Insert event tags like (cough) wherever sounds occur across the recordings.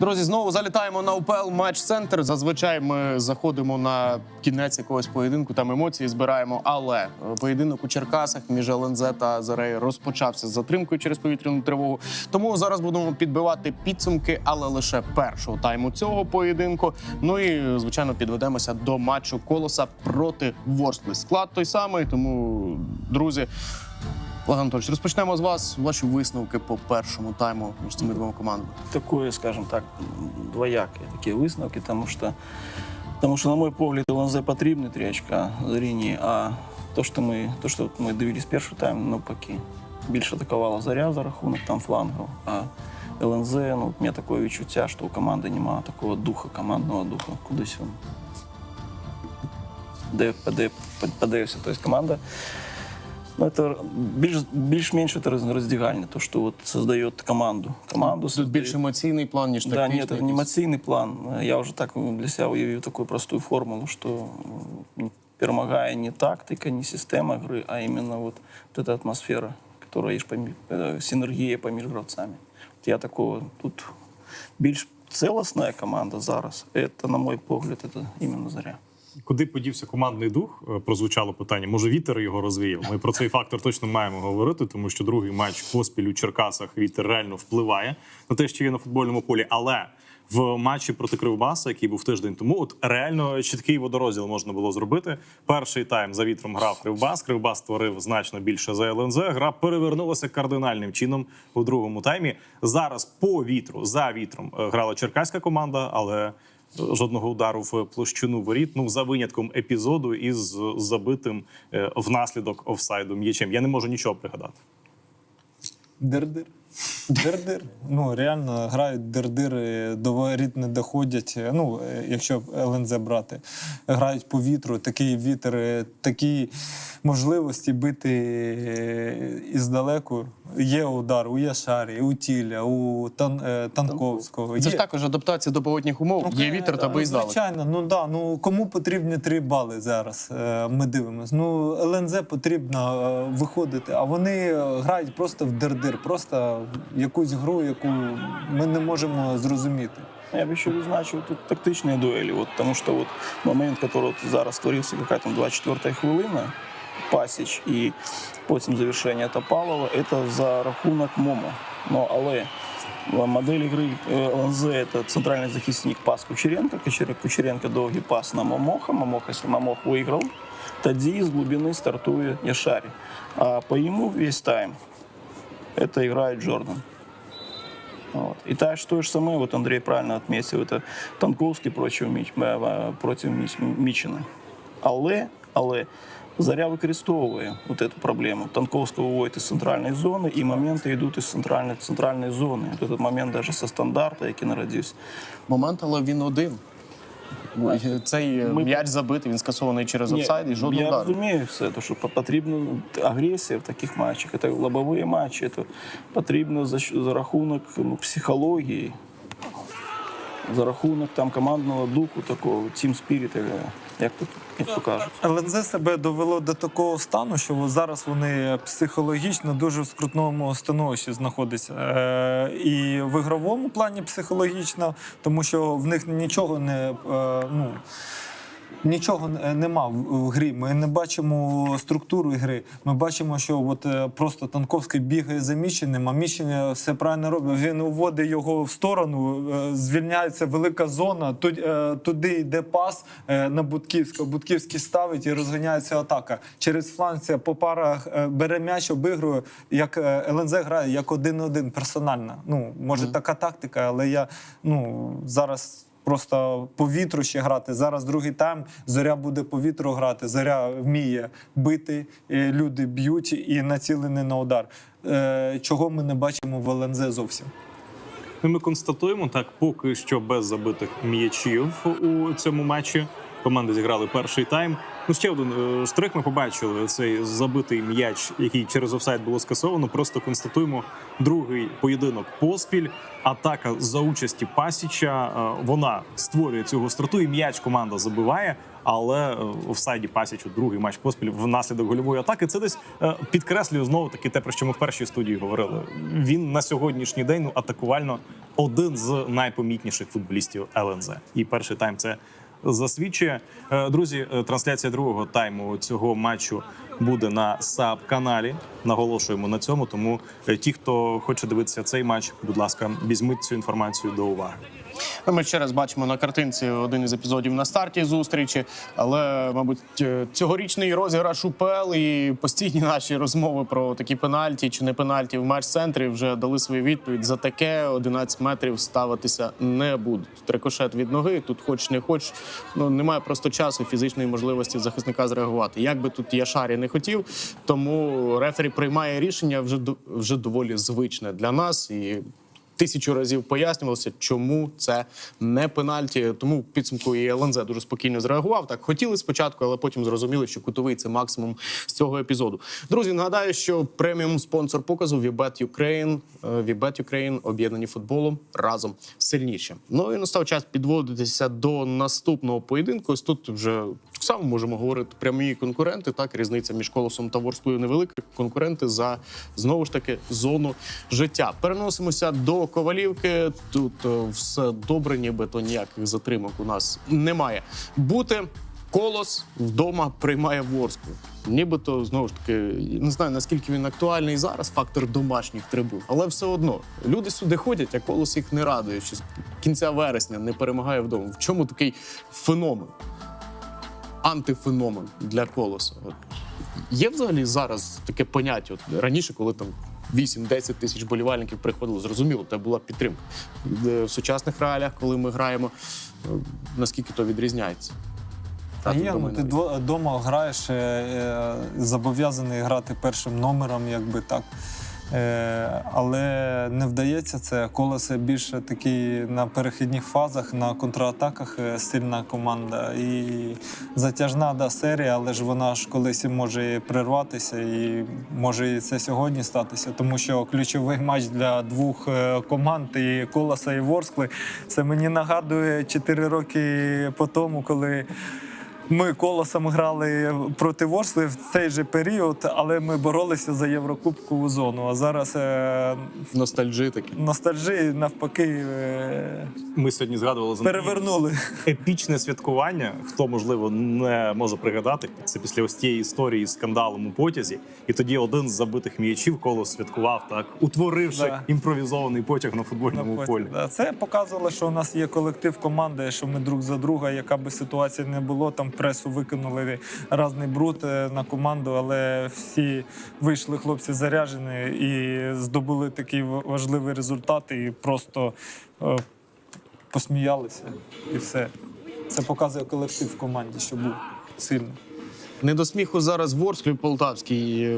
Друзі, знову залітаємо на УПЛ матч центр. Зазвичай ми заходимо на кінець якогось поєдинку, там емоції збираємо. Але е, поєдинок у Черкасах між ЛНЗ та Зарею розпочався з затримкою через повітряну тривогу. Тому зараз будемо підбивати підсумки, але лише першого тайму цього поєдинку. Ну і звичайно підведемося до матчу колоса проти Ворскли. Склад той самий. Тому, друзі, Олег Анатольович, розпочнемо з вас. Ваші висновки по першому тайму між цими двома командами. такое, скажем так, двоякие такие висновки, тому що, тому що, на мой погляд, ЛНЗ потрібні три очка Зоріні, а то, що ми, то, що ми дивились перший тайм, ну, поки більше атакувала Заря за рахунок там флангів, а ЛНЗ, ну, у мене таке відчуття, що у команди немає такого духа, командного духа, кудись він де, де, подивився. Тобто команда Ну, это більш, більш-менш это роз- роздягальня, то, що от создає команду. Команду Тут більш емоційний план, ніж Да, тактичний. нет, это не якийсь. эмоционный план. Я уже так для себя уявил такую простую формулу, что м, перемагає не тактика, не система игры, а именно вот, вот эта атмосфера, которая есть помі- э, синергия поміж гравцами. Вот я такого тут більш целостная команда зараз. Это, на мой погляд, это именно Заря. Куди подівся командний дух? Е, Прозвучало питання. Може, вітер його розвіяв? Ми про цей фактор точно маємо говорити, тому що другий матч поспіль у Черкасах вітер реально впливає на те, що є на футбольному полі. Але в матчі проти Кривбаса, який був тиждень тому, от реально чіткий водорозділ можна було зробити. Перший тайм за вітром грав Кривбас. Кривбас створив значно більше за ЛНЗ. Гра перевернулася кардинальним чином у другому таймі. Зараз по вітру за вітром е, грала черкаська команда, але жодного удару в площину воріт. Ну за винятком епізоду із забитим е, внаслідок офсайду м'ячем. Я не можу нічого пригадати. Дир-дир. Дир-дир. Ну, реально грають дир-дир, до воріт не доходять. Ну, якщо ЛНЗ брати, грають по вітру, такий вітер, такі можливості бити е, іздалеку. Є удар у Яшарі, у Тіля, у Тан, е, Танковського. Це ж також адаптація до погодних умов. Ну, є вітер та е. Звичайно, ну да. Ну кому потрібні три бали зараз? Ми дивимось. Ну ЛНЗ потрібно виходити, а вони грають просто в дир-дир, просто якусь гру, яку ми не можемо зрозуміти. Я бы еще відзначив тут тактичні дуелі, от, тому що от момент, який от зараз створився, яка там 24 хвилина, Пасіч і потім завершення Топалова, це за рахунок Момо. Ну, але модель гри е, ЛНЗ – це центральний захисник пас Кучеренко, Кучеренко довгий пас на Момоха, Момох, якщо Момох виграв, тоді з глибини стартує Яшарі. А по йому весь тайм це грає Джордан. Вот. И так, то же самое, вот Андрей правильно отметил, это Танковский против, Міч, е, е, против Міч, Мічина. Але, але Заря використовує вот эту проблему. Танковського виводить із центральної зони, і моменти йдуть із центральної, центральної зони. От этот момент даже со стандарту, який народився. Момент, але він один. Цей е, Ми- м'яч забитий, він скасований через офсайд і жодного Я удару. розумію все, то, що потрібна агресія в таких матчах. Це лобові матчі, це потрібно за, щ- за рахунок ну, психології, за рахунок там, командного духу, такого, тім спіріта, як тут покажуть кажуть. ЛНЗ себе довело до такого стану, що зараз вони психологічно дуже в скрутному становищі знаходяться. Е, і в ігровому плані психологічно, тому що в них нічого не. Е, ну, Нічого е, нема в грі. Ми не бачимо структуру гри. Ми бачимо, що от е, просто Танковський бігає за Міщеним, а Міщин все правильно робить. Він уводить його в сторону, е, звільняється велика зона. Туди, е, йде пас е, на Будківського. Будківський ставить і розганяється атака. Через фланг по парах е, бере м'яч, обігрує. Як е, ЛНЗ грає, як один-один персонально. Ну може така тактика, але я ну зараз. Просто по вітру ще грати. Зараз другий тайм. Зоря буде по вітру грати. Зоря вміє бити, люди б'ють і націлені на удар. Е, Чого ми не бачимо в ЛНЗ зовсім. Ми констатуємо так, поки що без забитих м'ячів у цьому матчі. Команди зіграли перший тайм. Ну ще один е, штрих. Ми побачили цей забитий м'яч, який через офсайд було скасовано. Просто констатуємо другий поєдинок поспіль. Атака за участі Пасіча. е, Вона створює цю гостроту, і м'яч команда забиває. Але е, в офсайді Пасічу другий матч поспіль внаслідок гольової атаки. Це десь підкреслює знову таки те, про що ми в першій студії говорили. Він на сьогоднішній день ну, атакувально один з найпомітніших футболістів ЛНЗ. І перший тайм це засвідчує. Е, Друзі, е, трансляція другого тайму цього матчу буде на саб каналі. Наголошуємо на цьому. Тому е, ті, хто хоче дивитися цей матч, будь ласка, візьміть цю інформацію до уваги. Ми ще раз бачимо на картинці один із епізодів на старті зустрічі, але, мабуть, е, цьогорічний розіграш УПЛ і постійні наші розмови про такі пенальті чи не пенальті в матч-центрі вже дали свою відповідь. За таке 11 метрів ставитися не будуть. Трикошет від ноги, тут хоч не хоч, ну немає просто часу, фізичної можливості захисника зреагувати. Як би тут Яшарі не хотів, тому рефері приймає рішення вже вже доволі звичне для нас і тисячу разів пояснювалося, чому це не пенальті. Тому підсумку і ЛНЗ дуже спокійно зреагував. Так хотіли спочатку, але потім зрозуміли, що кутовий це максимум з цього епізоду. Друзі, нагадаю, що преміум спонсор показу Вібет Ukraine, е, Вібет Ukraine об'єднані футболом разом сильніше. Ну і настав час підводитися до наступного поєдинку. Ось тут вже само можемо говорити прямі конкуренти. Так, різниця між колосом та Ворсклою невелика. Конкуренти за знову ж таки зону життя. Переносимося до Ковалівки. Тут е, все добре, ніби ніяких затримок у нас немає. Бути колос вдома приймає Ворсклу. Нібито знову ж таки не знаю наскільки він актуальний зараз. Фактор домашніх трибун, але все одно люди сюди ходять, а колос їх не радує. Що з кінця вересня не перемагає вдома. В чому такий феномен? Антифеномен для колоса. От Є взагалі зараз таке поняття. От раніше, коли там 8-10 тисяч болівальників приходило, зрозуміло, це була підтримка. Е, В сучасних реаліях, коли ми граємо, е, наскільки то відрізняється? Та тут ну, ти вдома граєш, е, зобов'язаний грати першим номером, якби так. Е, але не вдається це. Колосе більше такий на перехідних фазах, на контратаках е, сильна команда. І затяжна да, серія, але ж вона ж колись може прерватися, і може і це сьогодні статися, тому що ключовий матч для двох е, команд і Колоса і Ворскли. Це мені нагадує 4 роки по тому, коли. Ми колосом грали проти Ворсли в цей же період, але ми боролися за Єврокубкову зону. А зараз е, ностальджі такі. ностальжі навпаки е, Ми сьогодні згадували за перевернули. епічне святкування. Хто можливо не може пригадати, це після ось тієї історії з скандалом у потязі. І тоді один з забитих м'ячів колос святкував так, утворивши Да. імпровізований потяг на футбольному На полі. да. Це показувало, що у нас є колектив команди, що ми друг за друга, яка би ситуація не було. Там пресу викинули різний бруд е, на команду, але всі вийшли хлопці заряжені і здобули такий важливий результат, і просто е, посміялися. І все. Це показує колектив в команді, що був сильний. Не до сміху зараз Ворсклі Полтавський.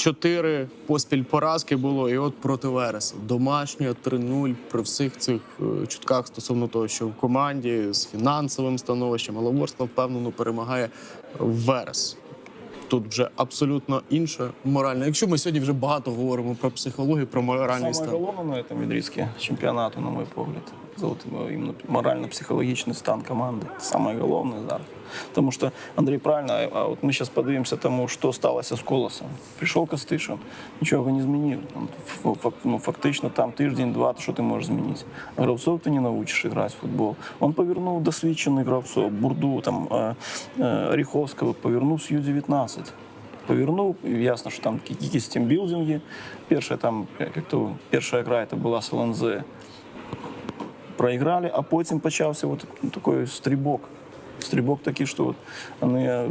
Чотири поспіль поразки було, і от проти Вереса. Домашньо 3-0 при всіх цих е, чутках стосовно того, що в команді з фінансовим становищем, але Ворскла впевнено перемагає Верес. Тут вже абсолютно інше моральне. Якщо ми сьогодні вже багато говоримо про психологію, про моральний Самое стан. головне на этом відрізці чемпіонату, на мой погляд, це от іменно морально-психологічний стан команди. Самое головне зараз. Тому що Андрій правильно, а- а от ми зараз подивимося тому, що сталося з колосом. Прийшов Костишин, нічого не змінив. Ну, фактично там тиждень-два, що ти можеш змінити? Гравцов ти не навчиш грати в футбол. Он повернув досвідчених гравцов, Бурду, там, е, повернув з Ю-19. Повернув, ясно, що там якісь тімбілдинги. Перша там, як то, перша гра це була з. Проіграли, а потім почався от такий стрибок. Стрибок такий, що от вони е,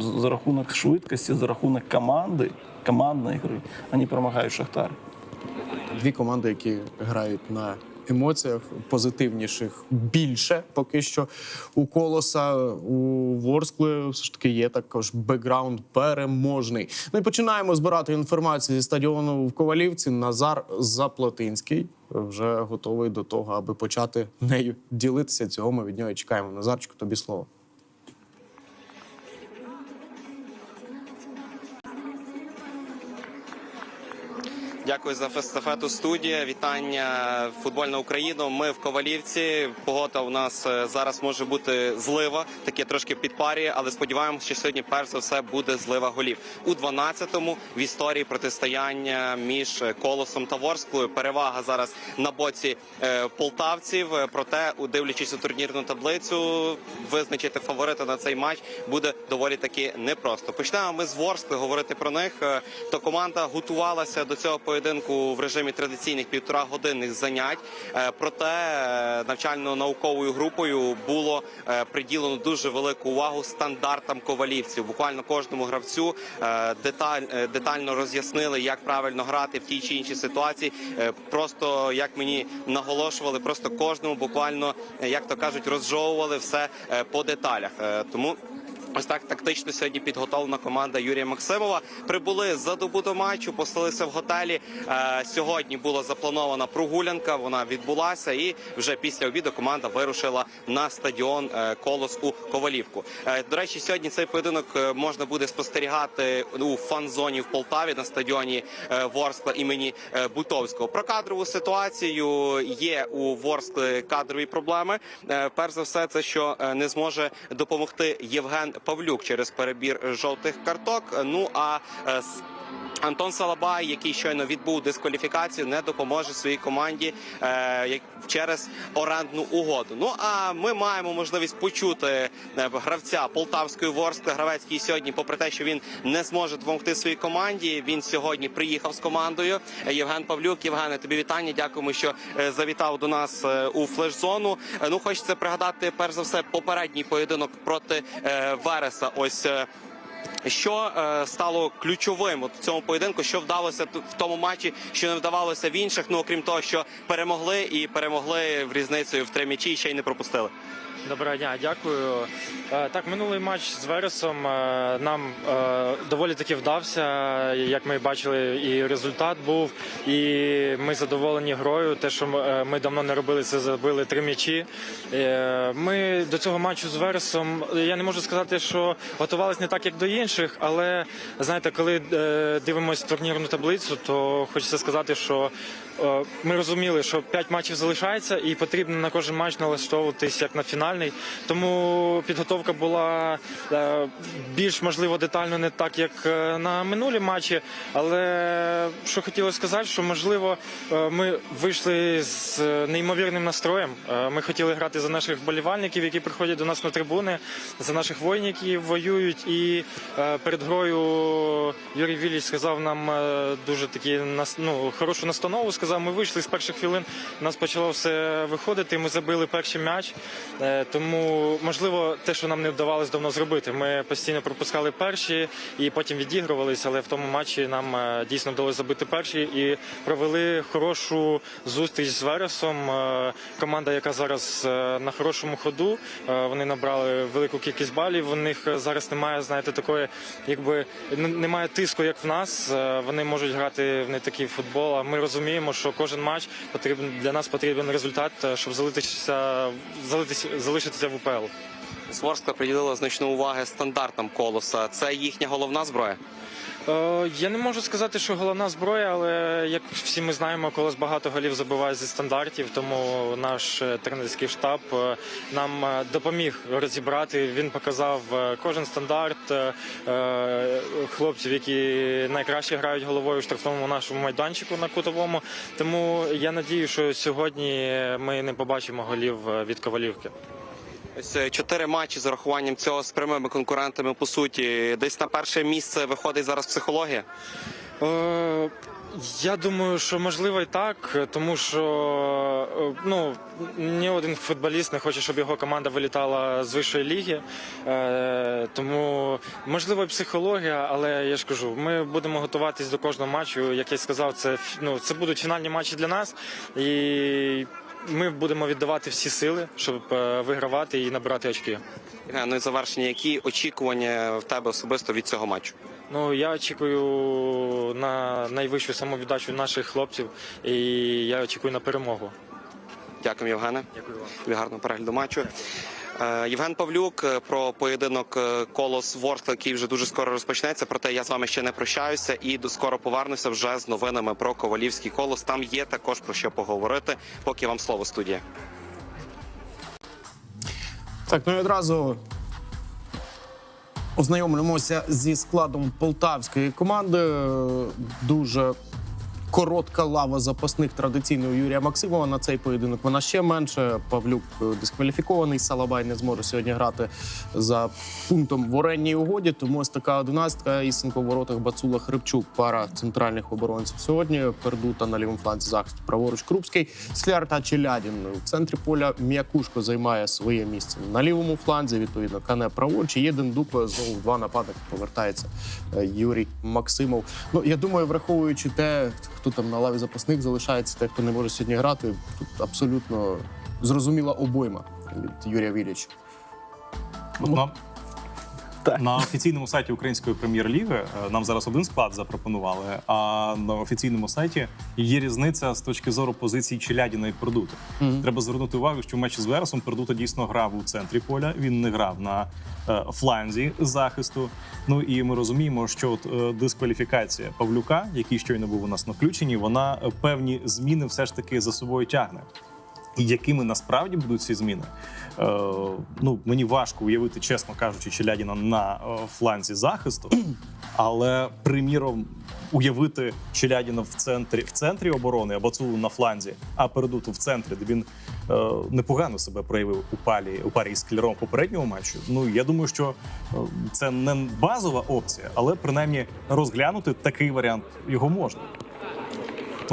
за рахунок швидкості, за рахунок команди, командної гри, вони перемагають Шахтар. Дві команди, які грають на емоціях позитивніших більше поки що у колоса у Ворскли все ж таки є також бекграунд переможний. Ну і починаємо збирати інформацію зі стадіону в Ковалівці. Назар Заплатинський вже готовий до того, аби почати нею ділитися. Цього ми від нього чекаємо. Назарчику, тобі слово. Дякую за естафету студія. Вітання футбольна Україну. Ми в Ковалівці. Погода у нас е, зараз може бути злива, таке трошки підпарює, але сподіваємося, що сьогодні перш за все буде злива голів. У 12-му в історії протистояння між колосом та Ворсклою. Перевага зараз на боці е, полтавців. Проте, дивлячись у турнірну таблицю, визначити фаворита на цей матч буде доволі таки непросто. Почнемо ми з Ворскли говорити про них. Е, То команда готувалася до цього поєдинку в режимі традиційних півтора годинних занять. Е, Проте е, навчально-науковою групою було е, приділено дуже велику увагу стандартам ковалівців. Буквально кожному гравцю деталь, детально роз'яснили, як правильно грати в тій чи іншій ситуації. Просто як мені наголошували, просто кожному буквально, як то кажуть, розжовували все по деталях. Тому Ось так тактично сьогодні підготовлена команда Юрія Максимова. Прибули за добу до матчу, поселилися в готелі. Е, сьогодні була запланована прогулянка. Вона відбулася, і вже після обіду команда вирушила на стадіон е, Колос у Ковалівку. Е, до речі, сьогодні цей поєдинок можна буде спостерігати у фан-зоні в Полтаві на стадіоні Ворскла імені Бутовського. Про кадрову ситуацію є у Ворскли кадрові проблеми. Перш за все, це що не зможе допомогти Євген Павлюк через перебір жовтих карток. Ну а е, с- Антон Салабай, який щойно відбув дискваліфікацію, не допоможе своїй команді е, через орендну угоду. Ну а ми маємо можливість почути е, гравця полтавської ворскли. Гравець, який сьогодні, попри те, що він не зможе допомогти своїй команді. Він сьогодні приїхав з командою. Е, Євген Павлюк. Євгене, тобі вітання. Дякуємо, що е, завітав до нас у флеш-зону. Ну, хочеться пригадати перш за все попередній поєдинок проти Вереса. Ось. Що е, стало ключовим от в цьому поєдинку? Що вдалося в тому матчі, що не вдавалося в інших? Ну окрім того, що перемогли і перемогли в різницею в три м'ячі і ще й не пропустили. Доброго дня, дякую. Е, Так, минулий матч з Вересом е, нам е, доволі таки вдався. Як ми бачили, і результат був, і ми задоволені грою. Те, що ми- давно не робили, це забили три м'ячі. Ми до цього матчу з Вересом. Я не можу сказати, що готувалися не так, як до інших, але знаєте, коли дивимося турнірну таблицю, то хочеться сказати, що ми розуміли, що п'ять матчів залишається, і потрібно на кожен матч налаштовуватись як на фінальний. Тому підготовка була е, більш можливо детально не так, як е, на минулі матчі. Але що хотілося сказати, що можливо е, ми вийшли з неймовірним настроєм. Ми хотіли грати за наших вболівальників, які приходять до нас на трибуни, за наших воїнів, які воюють. І перед грою Юрій Віліч сказав нам дуже такі ну, хорошу настанову. Сказав, ми вийшли з перших хвилин. У нас почало все виходити. Ми забили перший м'яч. Тому можливо, те, що нам не вдавалося давно зробити. Ми постійно пропускали перші і потім відігрувалися, але в тому матчі нам е, дійсно вдалося забити перші і провели хорошу зустріч з Вересом. Е, Команда, яка зараз е, на хорошому ходу, вони набрали велику кількість балів. У них зараз немає, знаєте, такої, якби немає тиску, як в нас. Вони можуть грати в не такий футбол. А ми розуміємо, що кожен матч потрібен для нас потрібен результат, щоб залитися, залитися, залишитися в УПЛ. Сворскла приділила значну увагу стандартам колоса. Це їхня головна зброя. Е, Я не можу сказати, що головна зброя, але як всі ми знаємо, колос багато голів забиває зі стандартів, тому наш е, тренерський штаб е, нам е, допоміг розібрати. Він показав кожен стандарт е, хлопців, які найкраще грають головою в штрафному нашому майданчику на кутовому. Тому я надію, що сьогодні ми не побачимо голів від ковалівки. Ось е, чотири матчі з урахуванням цього з прямими конкурентами. По суті, десь на перше місце виходить зараз психологія. Е, Я думаю, що можливо і так, тому що е, ну ні один футболіст не хоче, щоб його команда вилітала з вищої ліги. Е, Тому можливо і психологія, але я ж кажу, ми будемо готуватись до кожного матчу. Як я сказав, це ну це будуть фінальні матчі для нас, і ми будемо віддавати всі сили, щоб е, вигравати і набирати очки. Ну і завершення, які очікування в тебе особисто від цього матчу? Ну я очікую на найвищу самовіддачу наших хлопців, і я очікую на перемогу. Дякую, Євгене. Дякую вам. Гарного перегляду матчу. Е, Євген Павлюк е, про поєдинок е, Колос Ворскла, який вже дуже скоро розпочнеться. Проте я з вами ще не прощаюся і до скоро повернуся вже з новинами про Ковалівський колос. Там є також про що поговорити. Поки вам слово студія. Так, ну і одразу ознайомимося зі складом полтавської команди. Дуже коротка лава запасних традиційно у Юрія Максимова на цей поєдинок. Вона ще менше. Павлюк е, дискваліфікований. Салабай не зможе сьогодні грати за пунктом в оренній угоді. Тому ось така одинадцятка. Ісенко в воротах Бацула Хрипчук, пара центральних оборонців сьогодні. Пердута на лівому фланзі захисту. Праворуч Крупський, Скляр та Челядін. У центрі поля М'якушко займає своє місце на лівому фланзі. Відповідно, Кане праворуч. І є Дендук знову два нападники повертається е, Юрій Максимов. Ну я думаю, враховуючи те, хто там на лаві запасних залишається, те, хто не може сьогодні грати, тут абсолютно зрозуміла обойма від Юрія Віліча. От на, Так. на офіційному сайті Української прем'єр-ліги е, нам зараз один склад запропонували, а на офіційному сайті є різниця з точки зору позицій Челядіна і Пердута. Треба звернути увагу, що в матчі з Вересом Пердута дійсно грав у центрі поля. Він не грав на е, фланзі захисту. Ну і ми розуміємо, що от е, дискваліфікація Павлюка, який щойно був у нас на включенні, вона певні зміни все ж таки за собою тягне. Якими насправді будуть ці зміни? Е, ну мені важко уявити, чесно кажучи, Челядіна на е, фланзі захисту, (clears throat) але приміром уявити Челядіна в центрі в центрі оборони або Цулу на фланзі, а передуту в центрі, де він е, непогано себе проявив у палі у парі з Кляром попереднього матчу. Ну я думаю, що е, це не базова опція, але принаймні розглянути такий варіант його можна.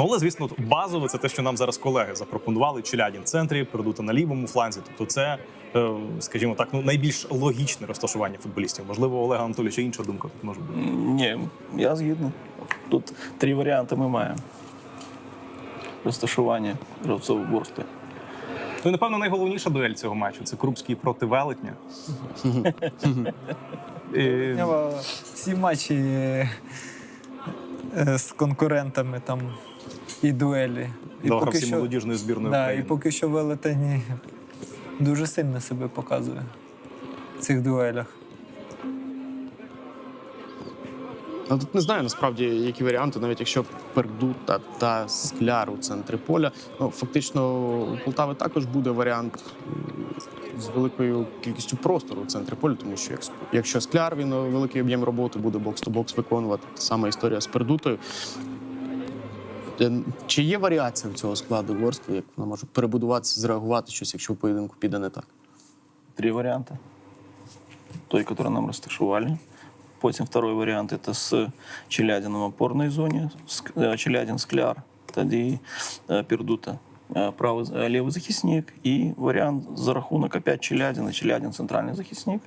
Ну, але, звісно, базове це те, що нам зараз колеги запропонували. Челядін в центрі, передута на лівому фланзі. Тобто, це, е, скажімо так, ну найбільш логічне розташування футболістів. Можливо, Олега Анатолійовича інша думка тут може бути. Ні, я згідний. Тут три варіанти ми маємо. Розташування Ворскли. Ну і напевно найголовніша дуель цього матчу це Крупський проти велетня. (laughs) Всі матчі е, з конкурентами там і дуелі. І да, гравці молодіжної збірної да, і поки що велетені дуже сильно себе показує в цих дуелях. Ну, тут не знаю насправді, які варіанти, навіть якщо Пердута та Скляр у центрі поля. Ну, фактично, у Полтави також буде варіант з великою кількістю простору у центрі поля, тому що якщо Скляр він е, великий об'єм роботи буде бокс-то-бокс виконувати, та сама історія з Пердутою. Е, Чи є варіація в цього складу Ворскли, як вона може перебудуватися, зреагувати щось, якщо в поєдинку піде не так? Три варианта. Той, который нам расташевали. Потім второй вариант это с Челядином в опорной зоне. Ск- э, Челядин, Скляр, тоді э, Пердута. э, Правий, э, лівий захисник. І варіант за рахунок опять Челядина. Челядин центральний захисник.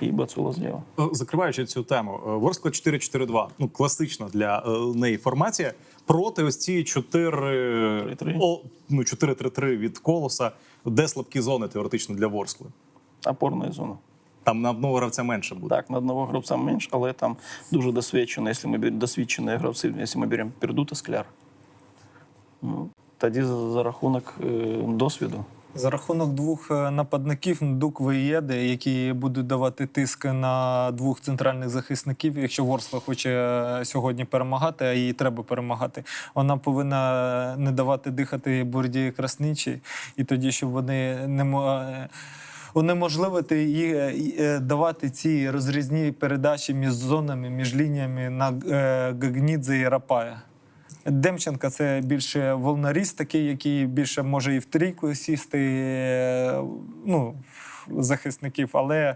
І Бацула зліва. Е, Закриваючи цю тему, е, Ворскла 4-4-2. Ну, класична для е, неї формація. Проти ось ці 4 3-3. о, ну, 4-3-3 від колоса, де слабкі зони теоретично для Ворскли. Опорна зона. Там на одного гравця менше буде. Так, на одного гравця менше, але там дуже досвідчено, якщо ми беремо досвідчені гравці, якщо ми беремо Пердута, Скляр. Ну, тоді за, за рахунок е, досвіду. За рахунок двох е, нападників Дук Виєди, які будуть давати тиск на двох центральних захисників. Якщо Ворскла хоче е, сьогодні перемагати, а їй треба перемагати, вона повинна не давати дихати Бурді Красничі, і тоді, щоб вони не мо- е, унеможливити і, е, е, давати ці розрізні передачі між зонами, між лініями на е, Гагнідзе і Рапая. Демченка це більше волнаріст, такий, який більше може і в трійку сісти е, ну, захисників, але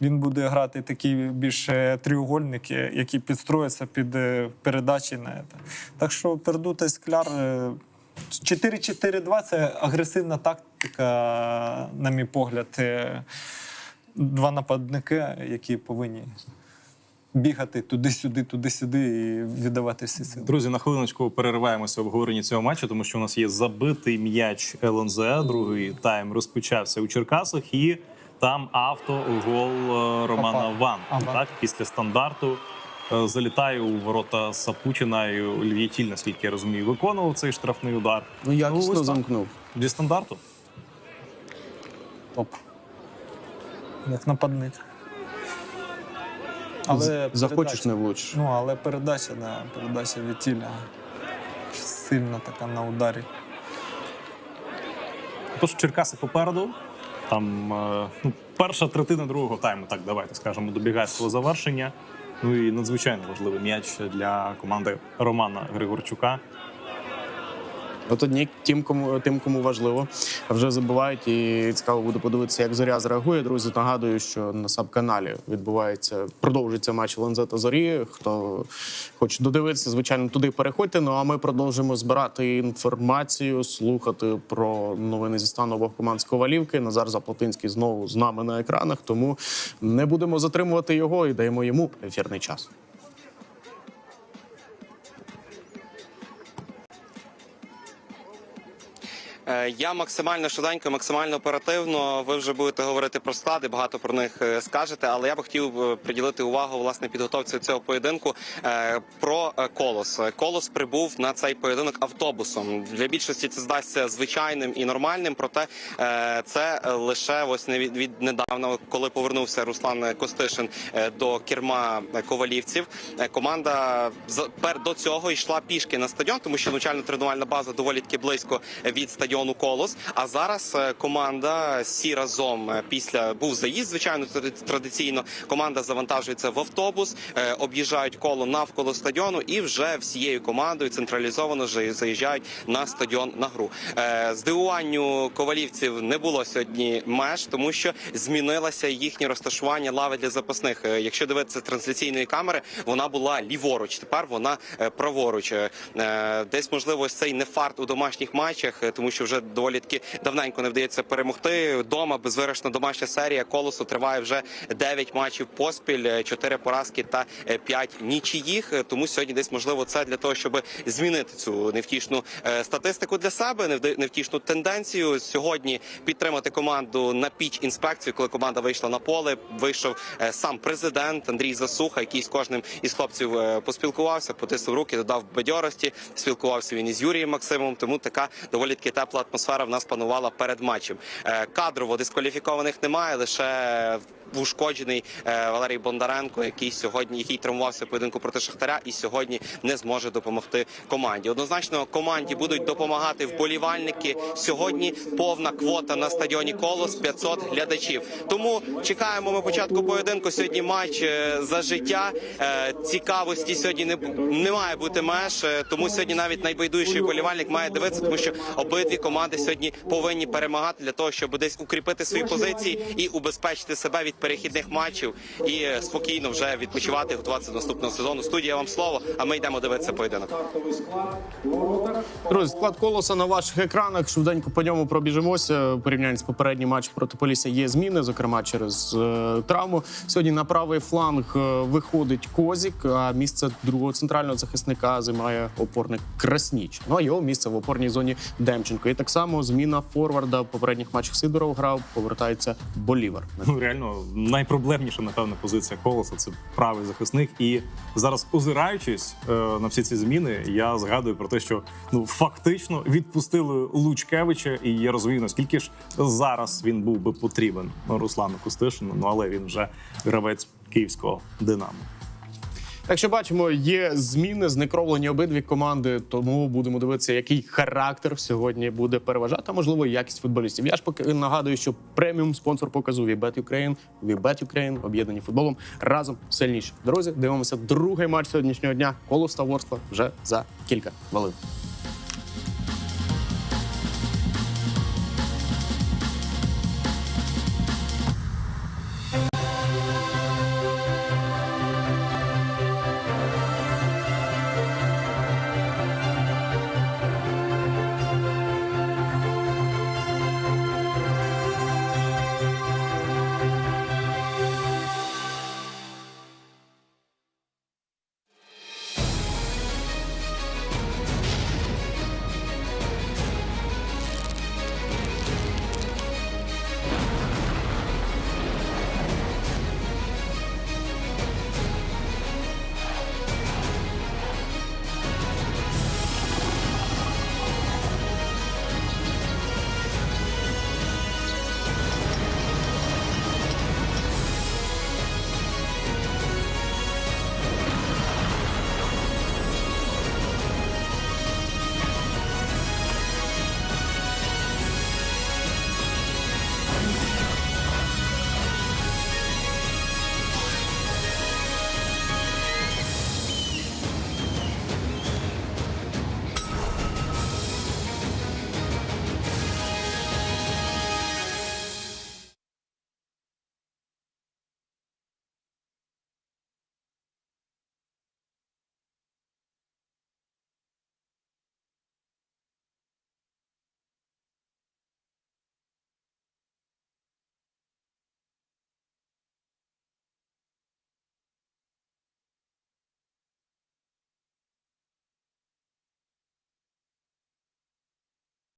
він буде грати такі більше тріугольники, які підстроюються під е, передачі на це. Так що Пердута скляр. е, 4-4-2 це агресивна тактика, на мій погляд. Е, Два нападники, які повинні бігати туди-сюди, туди-сюди і віддавати всі сили. Друзі, на хвилиночку перериваємося в обговоренні цього матчу, тому що у нас є забитий м'яч ЛНЗ. Другий тайм розпочався у Черкасах, і там автогол е, Романа. Ван. Так, після стандарту е, залітає у ворота Сапучина і Львів Тіль, наскільки я розумію, виконував цей штрафний удар. Ну, якісно так. замкнув. Зі стандарту. Топ. як нападник. Але Захочеш, передача- не влучиш. Ну, але передача, да, передача Вітіля сильна така на ударі. Тож Черкаси попереду. Там е, ну, перша третина другого тайму, так давайте скажемо, добігає свого завершення. Ну і надзвичайно важливий м'яч для команди Романа Григорчука. От одні тим, кому тим, кому важливо, вже забувають, і цікаво буде подивитися, як зоря зреагує. Друзі, нагадую, що на саб-каналі відбувається, продовжується матч ЛНЗ та зорі. Хто хоче додивитися, звичайно, туди переходьте. Ну а ми продовжимо збирати інформацію, слухати про новини зі стану обох команд з Ковалівки. Назар Заплатинський знову з нами на екранах. Тому не будемо затримувати його і даємо йому ефірний час. Я максимально швиденько, максимально оперативно. Ви вже будете говорити про склади, багато про них е, скажете. Але я би хотів е, приділити увагу власне підготовці цього поєдинку е, про е, колос. Е, Колос прибув на цей поєдинок автобусом. Для більшості це здасться звичайним і нормальним. Проте е, це лише ось від, недавно, коли повернувся Руслан Костишин е, до керма ковалівців. е, Команда до цього йшла пішки на стадіон, тому що навчально-тренувальна база доволі таки близько від стадіону Колос. А зараз е, команда всі разом е, після був заїзд, звичайно, традиційно. Команда завантажується в автобус, е, об'їжджають коло навколо стадіону і вже всією командою централізовано заїжджають на стадіон на гру. Здивуванню ковалівців не було сьогодні меж, тому що змінилося їхнє розташування лави для запасних. Якщо дивитися трансляційної камери, вона була ліворуч. Тепер вона праворуч. Десь можливо цей не фарт у домашніх матчах, тому що вже доволі таки давненько не вдається перемогти. Дома безвиграшна домашня серія колосу триває вже 9 матчів поспіль, 4 поразки та 5 нічиїх. Е, Тому сьогодні десь можливо це для того, щоб змінити цю невтішну е, статистику для себе, невтішну тенденцію. Сьогодні підтримати команду на піч інспекцію, коли команда вийшла на поле. Вийшов е, сам президент Андрій Засуха, який з кожним із хлопців е, поспілкувався, потиснув руки, додав бадьорості. Спілкувався він із Юрієм Максимом. Тому така доволі таки тепла атмосфера в нас панувала перед матчем. Е, Кадрово дискваліфікованих немає, лише ушкоджений е, Валерій Бондаренко, який сьогодні який травмувався в поєдинку проти Шахтаря, і сьогодні не зможе допомогти команді. Однозначно команді будуть допомагати вболівальники. Сьогодні повна квота на стадіоні Колос 500 глядачів. Тому чекаємо ми початку поєдинку. Сьогодні матч е, за життя. Е, Цікавості сьогодні не, не має бути меж. Тому сьогодні навіть найбайдужіший вболівальник має дивитися, тому що обидві команди сьогодні повинні перемагати для того, щоб десь укріпити свої позиції і убезпечити себе від перехідних матчів і спокійно вже відпочивати, готуватися до наступного сезону. Студія вам слово. А ми йдемо дивитися поєдинок. Друзі, склад колоса на ваших екранах. Швиденько по ньому пробіжимося. В порівнянні з попереднім матчем проти Полісся є зміни, зокрема через е, травму. Сьогодні на правий фланг е, виходить Козік, а місце другого центрального захисника займає опорник Красніч. Ну а його місце в опорній зоні Демченко. І так само зміна форварда в попередніх матчах Сидоров грав, повертається Болівар. Ну реально найпроблемніша, напевно, позиція колоса це правий захисник. І зараз, озираючись е, на всі ці зміни, я згадую про те, що ну фактично відпустили Лучкевича, і я розумію, наскільки ж зараз він був би потрібен Руслану Костишину. Ну але він вже гравець київського динамо. Так що бачимо, є зміни, знекровлені обидві команди. Тому будемо дивитися, який характер сьогодні буде переважати, а можливо, якість футболістів. Я ж поки нагадую, що преміум спонсор показу Вібет Україн, Вібет Україн, об'єднані футболом разом сильніші. Друзі, дивимося другий матч сьогоднішнього дня. Коло ставорства вже за кілька хвилин.